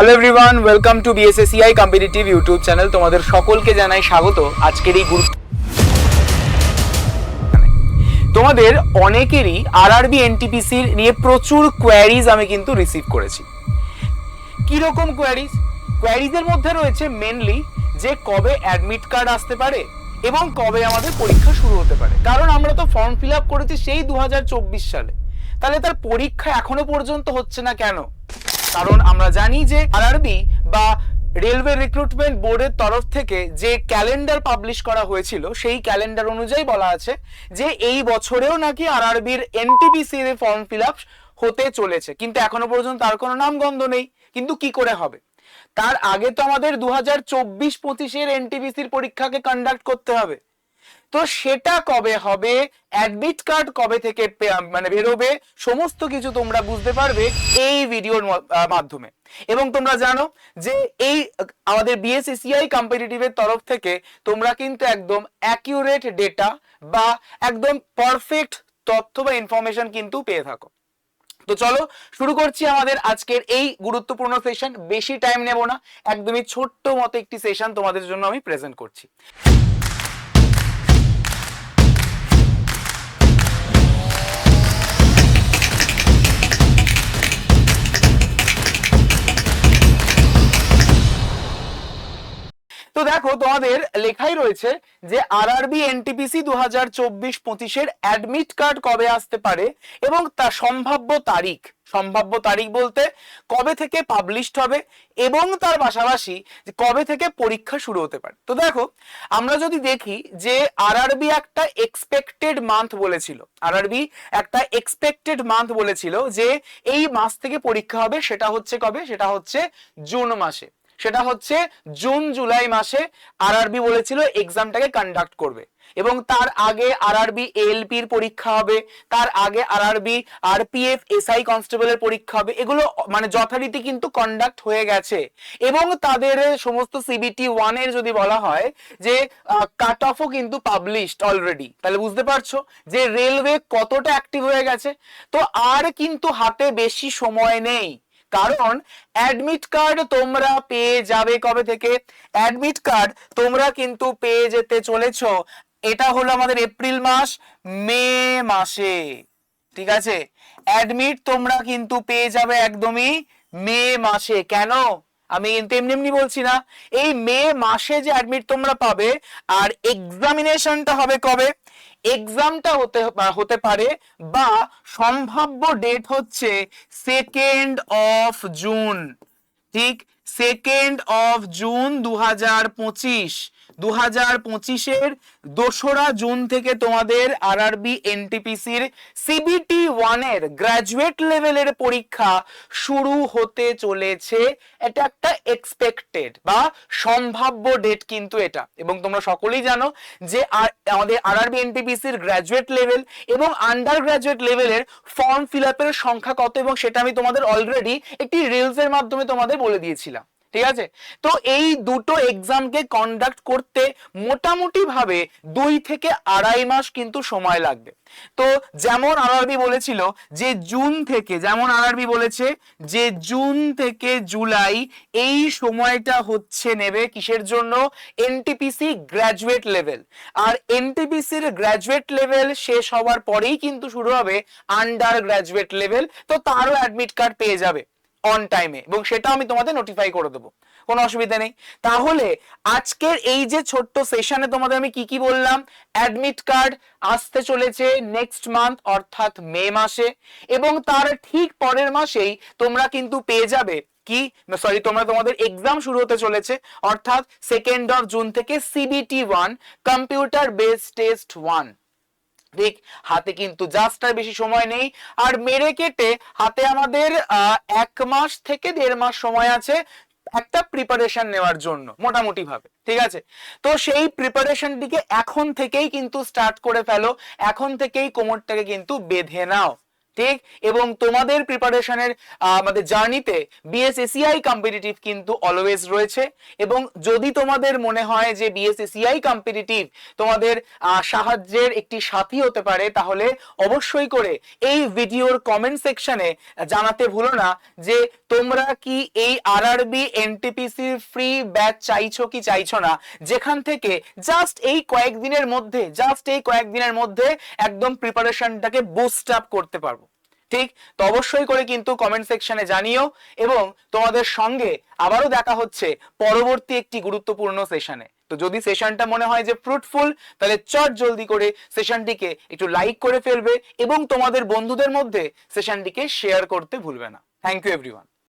Hello everyone welcome to BSACI competitive YouTube channel তোমাদের সকলকে জানাই স্বাগত আজকের এই গুরুত্ব তোমাদের অনেকেরই আরআরবি এনটিপিসির নিয়ে প্রচুর কোয়ারিজ আমি কিন্তু রিসিভ করেছি। কীরকম কোয়ারিজ কোয়ারিজের মধ্যে রয়েছে মেনলি যে কবে অ্যাডমিট কার্ড আসতে পারে এবং কবে আমাদের পরীক্ষা শুরু হতে পারে। কারণ আমরা তো ফর্ম ফিল আপ করেছি সেই দু হাজার চব্বিশ সালে। তাহলে তার পরীক্ষা এখনও পর্যন্ত হচ্ছে না কেন? কারণ আমরা জানি যে আরআরবি বা রেলওয়ে রিক্রুটমেন্ট বোর্ডের তরফ থেকে যে ক্যালেন্ডার পাবলিশ করা হয়েছিল, সেই ক্যালেন্ডার অনুযায়ী বলা আছে যে এই বছরেও নাকি আরআরবির এনটিপিসি এর ফর্ম ফিল আপ হতে চলেছে। কিন্তু এখনও পর্যন্ত তার কোনো নামগন্ধ নেই। কিন্তু কি করে হবে? তার আগে তো আমাদের দু হাজার চব্বিশ পঁচিশের এনটিপিসির পরীক্ষাকে কন্ডাক্ট করতে হবে। তো সেটা কবে হবে? অ্যাডমিট কার্ড কবে থেকে মানে বেরোবে? সমস্ত কিছু তোমরা বুঝতে পারবে এই ভিডিওর মাধ্যমে। এবং তোমরা জানো যে এই, আমাদের বিএসএসিআই কম্পিটিটিভের তরফ থেকে তোমরা কিন্তু একদম অ্যাকিউরেট ডেটা বা একদম পারফেক্ট তথ্য বা ইনফরমেশন কিন্তু পেয়ে থাকো। তো চলো শুরু করছি আমাদের আজকের এই গুরুত্বপূর্ণ সেশন বেশি টাইম নেব না। একদমই ছোট্ট মতো একটি সেশন তোমাদের জন্য আমি প্রেজেন্ট করছি। তো দেখো, তোমাদের লেখাই রয়েছে যে আরআরবি এনটিপিসি দু হাজার চব্বিশ পঁচিশের অ্যাডমিট কার্ড কবে আসতে পারে এবং তার সম্ভাব্য তারিখ। সম্ভাব্য তারিখ বলতে কবে থেকে পাবলিশড হবে এবং তার পাশাপাশি কবে থেকে পরীক্ষা শুরু হতে পারে। তো দেখো, আমরা যদি দেখি যে আরআরবি একটা এক্সপেক্টেড মান্থ বলেছিল আরআরবি একটা এক্সপেক্টেড মান্থ বলেছিল যে এই মাস থেকে পরীক্ষা হবে, সেটা হচ্ছে কবে? সেটা হচ্ছে জুন মাসে। সেটা হচ্ছে জুন, জুলাই মাসে আরআরবি বলেছিল এক্সামটাকে কন্ডাক্ট করবে। এবং তার আগে আরআরবি এলপির পরীক্ষা হবে, তার আগে আরআরবি আরপিএফ এসআই কনস্টেবলের পরীক্ষা হবে, এগুলো মানে যথারীতি কিন্তু কন্ডাক্ট হয়ে গেছে। এবং তাদের সমস্ত সিবিটি ওয়ানের যদি বলা হয় যে কাট অফও কিন্তু পাবলিশড অলরেডি তাহলে বুঝতে পারছ যে রেলওয়ে কতটা অ্যাক্টিভ হয়ে গেছে। তো আর কিন্তু হাতে বেশি সময় নেই। কারণ অ্যাডমিট কার্ড তোমরা পেয়ে যাবে কবে থেকে? অ্যাডমিট কার্ড তোমরা কিন্তু পেয়ে যেতে চলেছ। এটা হলো আমাদের এপ্রিল মাস, মে মাসে। ঠিক আছে? অ্যাডমিট তোমরা কিন্তু পেয়ে যাবে একদমই মে মাসে। কেন? আমি কিন্তু এমনি এমনি বলছি না। এই মে মাসে যে অ্যাডমিট তোমরা পাবে, আর এক্সামিনেশনটা হবে কবে? এক্সামটা হতে হতে পারে বা সম্ভাব্য ডেট হচ্ছে সেকেন্ড অফ জুন ঠিক? সেকেন্ড অফ জুন দু হাজার পঁচিশ। দু হাজার পঁচিশের দোসরা জুন থেকে তোমাদের আরআরবি এনটিপিসির সিবিটি ওয়ানের গ্রাজুয়েট লেভেলের পরীক্ষা শুরু হতে চলেছে। এটা একটা এক্সপেক্টেড বা সম্ভাব্য ডেট কিন্তু এটা। এবং তোমরা সকলেই জানো যে আর- আমাদের আরআরবি এনটিপিসির গ্রাজুয়েট লেভেল এবং আন্ডার গ্রাজুয়েট লেভেলের ফর্ম ফিল আপের সংখ্যা কত এবং সেটা আমি তোমাদের অলরেডি একটি রিলস এর মাধ্যমে তোমাদের বলে দিয়েছিলাম। ঠিক আছে? তো এই দুটো এক্সামকে কন্ডাক্ট করতে মোটামুটি ভাবে দুই থেকে আড়াই মাস কিন্তু সময় লাগবে। তো যেমন আরআরবি বলেছিল যে জুন থেকে, যেমন আরআরবি বলেছে যে জুন থেকে জুলাই এই সময়টা হচ্ছে নেবে কিসের জন্য? এনটিপিসি গ্র্যাজুয়েট লেভেল আর এনটিপিসির গ্র্যাজুয়েট লেভেল শেষ হওয়ার পরেই কিন্তু শুরু হবে আন্ডার গ্র্যাজুয়েট লেভেল তো তারও অ্যাডমিট কার্ড পেয়ে যাবে। অন টাইমে এবং সেটা আমি তোমাদের নোটিফাই করে দেবো। কোনো অসুবিধা নেই। তাহলে আজকের এই যে ছোট্ট সেশনে তোমাদের আমি কি কি বললাম? অ্যাডমিট কার্ড আসতে চলেছে নেক্সট মান্থ অর্থাৎ মে মাসে, এবং তার ঠিক পরের মাসেই তোমরা কিন্তু পেয়ে যাবে কি? সরি তোমরা তোমাদের এক্সাম শুরু হতে চলেছে, অর্থাৎ সেকেন্ড অফ জুন থেকে CBT one computer base test one ঠিক হাতে কিন্তু জাস্ট আর বেশি সময় নেই। আর মেরে কেটে হাতে আমাদের এক মাস থেকে দেড় মাস সময় আছে একটা প্রিপারেশন নেওয়ার জন্য মোটামুটি ভাবে ঠিক আছে? তো সেই প্রিপারেশনটিকে এখন থেকেই কিন্তু স্টার্ট করে ফেলো, এখন থেকেই কোমরটাকে কিন্তু বেঁধে নাও। ঠিক এবং তোমাদের প্রিপারেশনের আমাদের জার্নিতে বিএসএসিআই কম্পিটিটিভ কিন্তু অলওয়েজ রয়েছে এবং যদি তোমাদের মনে হয় যে বিএসএসিআই কম্পিটিটিভ তোমাদের সাহায্যের একটি সাথী হতে পারে, তাহলে অবশ্যই করে এই ভিডিওর কমেন্ট সেকশনে জানাতে ভুলো না যে তোমরা কি এই আরআরবি এনটিপিসির ফ্রি ব্যাচ চাইছো কি চাইছো না? যেখান থেকে জাস্ট এই কয়েকদিনের মধ্যে জাস্ট এই কয়েকদিনের মধ্যে একদম প্রিপারেশনটাকে বুস্ট আপ করতে পারব। ঠিক, তো অবশ্যই করে কিন্তু কমেন্ট সেকশনে জানিও এবং তোমাদের সঙ্গে আবারও দেখা হচ্ছে পরবর্তী একটি গুরুত্বপূর্ণ সেশনে তো যদি সেশনটা মনে হয় যে ফ্রুটফুল তাহলে চট জলদি করে সেশনটিকে একটু লাইক করে ফেলবে এবং তোমাদের বন্ধুদের মধ্যে সেশনটিকে শেয়ার করতে ভুলবে না। Thank you everyone